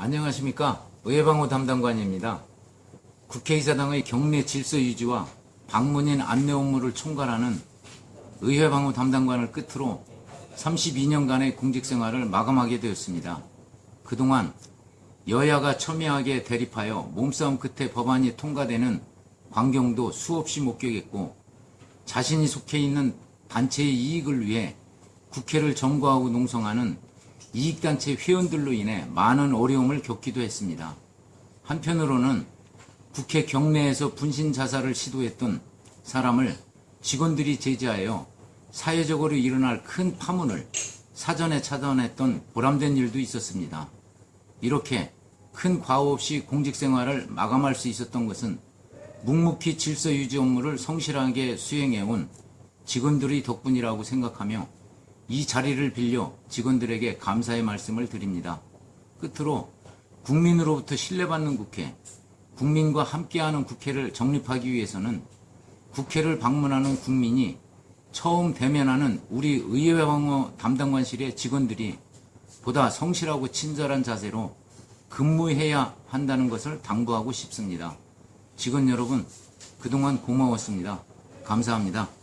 안녕하십니까. 의회방호 담당관입니다. 국회의사당의 경내 질서 유지와 방문인 안내 업무를 총괄하는 의회방호 담당관을 끝으로 32년간의 공직 생활을 마감하게 되었습니다. 그동안 여야가 첨예하게 대립하여 몸싸움 끝에 법안이 통과되는 광경도 수없이 목격했고 자신이 속해 있는 단체의 이익을 위해 국회를 점거하고 농성하는 이익단체 회원들로 인해 많은 어려움을 겪기도 했습니다. 한편으로는 국회 경내에서 분신 자살을 시도했던 사람을 직원들이 제지하여 사회적으로 일어날 큰 파문을 사전에 차단했던 보람된 일도 있었습니다. 이렇게 큰 과오 없이 공직 생활을 마감할 수 있었던 것은 묵묵히 질서 유지 업무를 성실하게 수행해온 직원들의 덕분이라고 생각하며 이 자리를 빌려 직원들에게 감사의 말씀을 드립니다. 끝으로 국민으로부터 신뢰받는 국회, 국민과 함께하는 국회를 정립하기 위해서는 국회를 방문하는 국민이 처음 대면하는 우리 의회 방어 담당관실의 직원들이 보다 성실하고 친절한 자세로 근무해야 한다는 것을 당부하고 싶습니다. 직원 여러분, 그동안 고마웠습니다. 감사합니다.